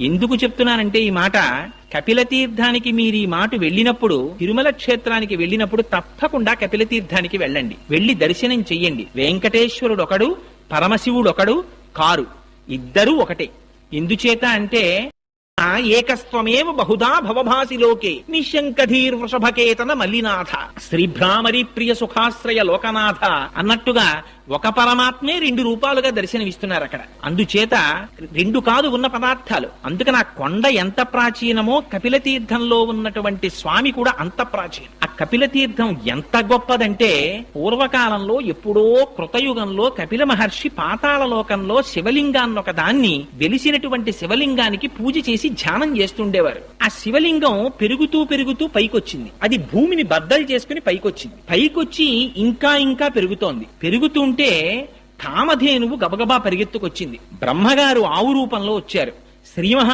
ఎందుకు చెప్తున్నానంటే ఈ మాట కపిల తీర్థానికి మీరు ఈ మాట వెళ్ళినప్పుడు తిరుమల క్షేత్రానికి వెళ్ళినప్పుడు తప్పకుండా కపిల తీర్థానికి వెళ్ళండి. వెళ్ళి దర్శనం చెయ్యండి. వెంకటేశ్వరుడు ఒకడు పరమశివుడు ఒకడు కారు. ఇద్దరూ ఒకటే. ఎందుచేత అంటే ఏకస్వమేవ బహుదా భవభాసి లోకే. నిశంకధీర్ వృషభకేతన మల్లినాథ. శ్రీభ్రామరి ప్రియ సుఖాశ్రయ లోకనాథ అన్నట్టుగా ఒక పరమాత్మే రెండు రూపాలుగా దర్శనమిస్తున్నారు అక్కడ అందుచేత రెండు కాదు ఉన్న పదార్థాలు. అందుకని ఆ కొండ ఎంత ప్రాచీనమో కపిల తీర్థంలో ఉన్నటువంటి స్వామి కూడా అంత ప్రాచీనం. కపిలతీర్థం కపిల తీర్థం ఎంత గొప్పదంటే పూర్వకాలంలో ఎప్పుడో కృతయుగంలో కపిల మహర్షి పాతాళ లోకంలో శివలింగాన్ని ఒక దాన్ని వెలిసినటువంటి శివలింగానికి పూజ చేసి ధ్యానం చేస్తుండేవారు. ఆ శివలింగం పెరుగుతూ పెరుగుతూ పైకొచ్చింది. అది భూమిని బద్దలు చేసుకుని పైకొచ్చింది. పైకొచ్చి ఇంకా ఇంకా పెరుగుతోంది. పెరుగుతుంటే కామధేనువు గబగబా పరిగెత్తుకొచ్చింది. బ్రహ్మగారు ఆవు రూపంలో వచ్చారు. శ్రీమహా